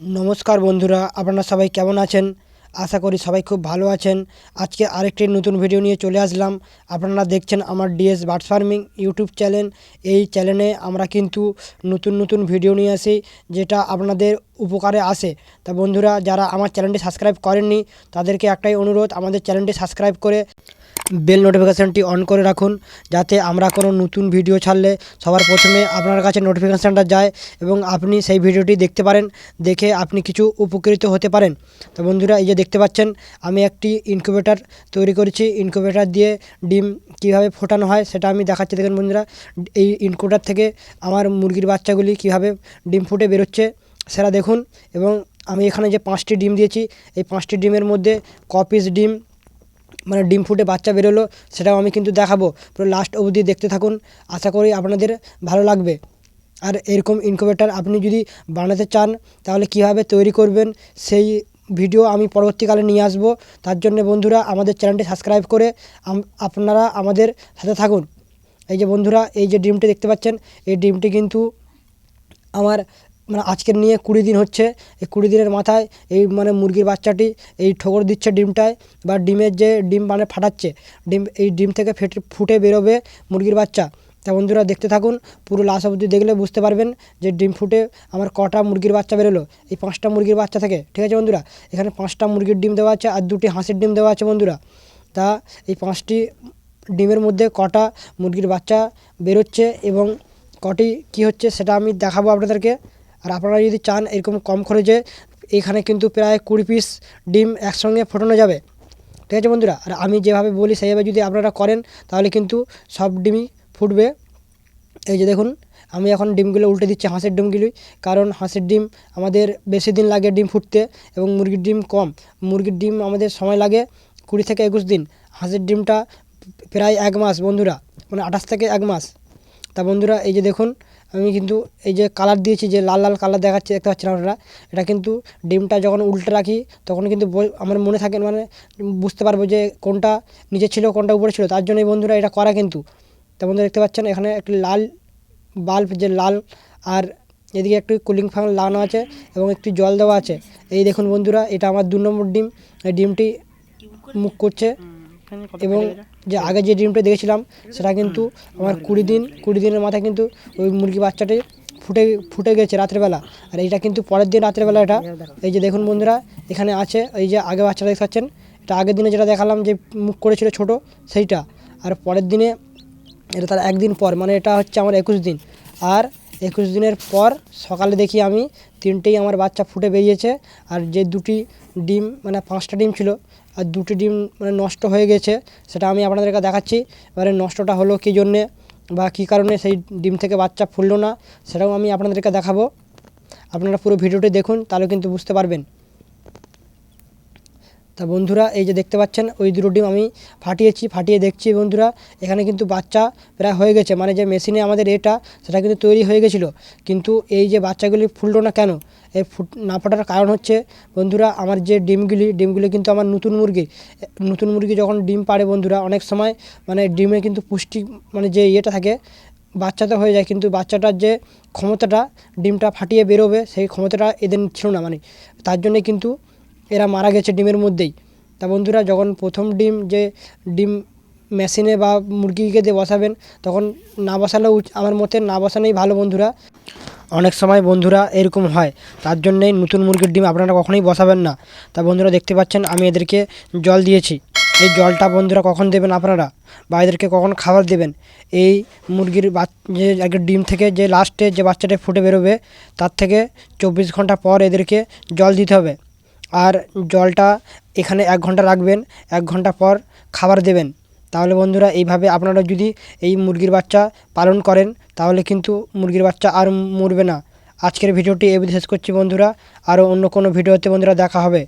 নমস্কার বন্ধুরা, আপনারা সবাই কেমন আছেন? আশা করি সবাই খুব ভালো আছেন। আজকে আরেকটি নতুন ভিডিও নিয়ে চলে আসলাম। আপনারা দেখছেন আমার DS bird farming YouTube channel এই চ্যানেলে আমরা কিন্তু নতুন নতুন ভিডিও নিয়ে আসি, যেটা আপনাদের উপকারে আসে। তা বন্ধুরা, যারা আমার চ্যানেলটি সাবস্ক্রাইব করেননি, তাদেরকে একটাই অনুরোধ, আমাদের চ্যানেলটি সাবস্ক্রাইব করে বেল নোটিফিকেশানটি অন করে রাখুন যাতে আমরা কোনো নতুন ভিডিও ছাড়লে সবার প্রথমে আপনার কাছে নোটিফিকেশানটা যায় এবং আপনি সেই ভিডিওটি দেখতে পারেন, দেখে আপনি কিছু উপকৃত হতে পারেন। তো বন্ধুরা, এই যে দেখতে পাচ্ছেন, আমি একটি ইনকিউবেটার তৈরি করেছি। ইনকিউবেটার দিয়ে ডিম কীভাবে ফোটানো হয় সেটা আমি দেখাচ্ছি। দেখেন বন্ধুরা, এই ইনকিউবেটার থেকে আমার মুরগির বাচ্চাগুলি কীভাবে ডিম ফুটে বেরোচ্ছে সেটা দেখুন এবং আমি এখানে যে পাঁচটি ডিম দিয়েছি, এই পাঁচটি ডিমের মধ্যে ক পিস ডিম মানে ডিম ফুটে বাচ্চা বেরোলো, সেটাও আমি কিন্তু দেখাবো। পুরো লাস্ট অবধি দেখতে থাকুন। আশা করি আপনাদের ভালো লাগবে। আর এরকম ইনকিউবেটার আপনি যদি বানাতে চান, তাহলে কীভাবে তৈরি করবেন, সেই ভিডিও আমি পরবর্তীকালে নিয়ে আসব। তার জন্য বন্ধুরা, আমাদের চ্যানেলটি সাবস্ক্রাইব করে আপনারা আমাদের সাথে থাকুন। এই যে বন্ধুরা, এই যে ডিমটি দেখতে পাচ্ছেন, এই ডিমটি কিন্তু আমার মানে আজকের নিয়ে কুড়ি দিন হচ্ছে। এই কুড়ি দিনের মাথায় এই মানে মুরগির বাচ্চাটি এই ঠোকর দিচ্ছে ডিমটায় বা ডিমের যে ডিম মানে ফাটাচ্ছে, ডিম এই ডিম থেকে ফেটে ফুটে বেরোবে মুরগির বাচ্চা। তা বন্ধুরা দেখতে থাকুন, পুরো লাশ অবধি দেখলে বুঝতে পারবেন যে ডিম ফুটে আমার কটা মুরগির বাচ্চা বেরোলো। এই পাঁচটা মুরগির বাচ্চা থেকে, ঠিক আছে বন্ধুরা? এখানে পাঁচটা মুরগির ডিম দেওয়া আছে আর দুটি হাঁসের ডিম দেওয়া আছে বন্ধুরা। তা এই পাঁচটি ডিমের মধ্যে কটা মুরগির বাচ্চা বেরোচ্ছে এবং কটি কি হচ্ছে সেটা আমি দেখাবো আপনাদেরকে। আর আপনারা যদি চান এরকম কম খরচে এখানে কিন্তু প্রায় কুড়ি পিস ডিম একসঙ্গে ফোটানো যাবে। ঠিক আছে বন্ধুরা? আর আমি যেভাবে বলি, সেইভাবে যদি আপনারা করেন, তাহলে কিন্তু সব ডিমই ফুটবে। এই যে দেখুন, আমি এখন ডিমগুলো উল্টে দিচ্ছি, হাঁসের ডিমগুলি কারণ হাঁসের ডিম আমাদের বেশি দিন লাগে ডিম ফুটতে এবং মুরগির ডিম কম। মুরগির ডিম আমাদের সময় লাগে কুড়ি থেকে একুশ দিন। হাঁসের ডিমটা প্রায় এক মাস বন্ধুরা মানে আঠাশ থেকে এক মাস। তা বন্ধুরা, এই যে দেখুন আমি কিন্তু এই যে কালার দিয়েছি, যে লাল লাল কালার দেখাচ্ছে, দেখতে পাচ্ছেন আপনারা? এটা কিন্তু ডিমটা যখন উল্টে রাখি, তখন কিন্তু আমার মনে থাকে মানে বুঝতে পারব যে কোনটা নিচে ছিল, কোনটা উপরে ছিল। তার জন্য এই বন্ধুরা এটা করা কিন্তু। তা বন্ধুরা দেখতে পাচ্ছেন, এখানে একটি লাল বাল্ব, যে লাল আর এদিকে একটু কুলিং ফ্যান লাগানো আছে এবং একটু জল দেওয়া আছে। এই দেখুন বন্ধুরা, এটা আমার দু নম্বর ডিম। এই ডিমটি মুখ করছে। এবং যে আগে যে ডিমটা দেখেছিলাম সেটা কিন্তু আমার কুড়ি দিন কুড়ি দিনের মাথায় কিন্তু ওই মুরগি বাচ্চাটি ফুটে ফুটে গেছে রাত্রেবেলা। আর এইটা কিন্তু পরের দিন রাত্রেবেলা এটা। এই যে দেখুন বন্ধুরা এখানে আছে এই যে আগে বাচ্চাটা দেখতে পাচ্ছেন এটা আগের দিনে যেটা দেখালাম যে মুখ করেছিল ছোট সেইটা। আর পরের দিনে এটা তার একদিন পর মানে এটা হচ্ছে আমার একুশ দিন। আর একুশ দিনের পর সকালে দেখি আমি তিনটেই আমার বাচ্চা ফুটে বেরিয়েছে। আর যে দুটি ডিম মানে পাঁচটা ডিম ছিল আর দুটি ডিম মানে নষ্ট হয়ে গেছে, সেটা আমি আপনাদেরকে দেখাচ্ছি। এবারে নষ্টটা হলো কী জন্যে বা কী কারণে সেই ডিম থেকে বাচ্চা ফুললো না, সেটাও আমি আপনাদেরকে দেখাবো। আপনারা পুরো ভিডিওটি দেখুন, তাহলে কিন্তু বুঝতে পারবেন। তা বন্ধুরা, এই যে দেখতে পাচ্ছেন, ওই দুটো ডিম আমি ফাটিয়েছি, ফাটিয়ে দেখছি বন্ধুরা। এখানে কিন্তু বাচ্চা প্রায় হয়ে গেছে মানে যে মেশিনে আমাদের এটা, সেটা কিন্তু তৈরি হয়ে গেছিল। কিন্তু এই যে বাচ্চাগুলি ফুললো না কেন? এই ফুট, না ফোটার কারণ হচ্ছে, বন্ধুরা, আমার যে ডিমগুলি ডিমগুলি কিন্তু আমার নতুন মুরগি। নতুন মুরগি যখন ডিম পাড়ে বন্ধুরা, অনেক সময় মানে ডিমে কিন্তু পুষ্টি মানে যে ইয়েটা থাকে, বাচ্চা তো হয়ে যায়, কিন্তু বাচ্চাটার যে ক্ষমতাটা, ডিমটা ফাটিয়ে বেরোবে, সেই ক্ষমতাটা এদের ছিল না মানে। তার জন্যে কিন্তু এরা মারা গেছে ডিমের মধ্যেই। তা বন্ধুরা, যখন প্রথম ডিম যে ডিম মেশিনে বা মুরগিকে দিয়ে বসাবেন, তখন না বসালেও আমার মতে না বসানোই ভালো বন্ধুরা। অনেক সময় বন্ধুরা এরকম হয়, তার জন্যই নতুন মুরগির ডিম আপনারা কখনোই বসাবেন না। তা বন্ধুরা, দেখতে পাচ্ছেন, আমি এদেরকে জল দিয়েছি। এই জলটা বন্ধুরা কখন দেবেন আপনারা? বা এদেরকে কখন খাবার দেবেন? এই মুরগির যে আগে ডিম থেকে যে লাস্টে যে বাচ্চাটা ফুটে বেরোবে, তার থেকে চব্বিশ ঘণ্টা পর এদেরকে জল দিতে হবে। আর জলটা এখানে এক ঘণ্টা রাখবেন, এক ঘণ্টা পর খাবার দেবেন। তাহলে বন্ধুরা, এইভাবে আপনারা যদি এই মুরগির বাচ্চা পালন করেন, তাহলে কিন্তু মুরগির বাচ্চা আর মরবে না। আজকের ভিডিওটি এ শেষ করছি বন্ধুরা। আরও অন্য কোনো ভিডিওতে বন্ধুরা দেখা হবে।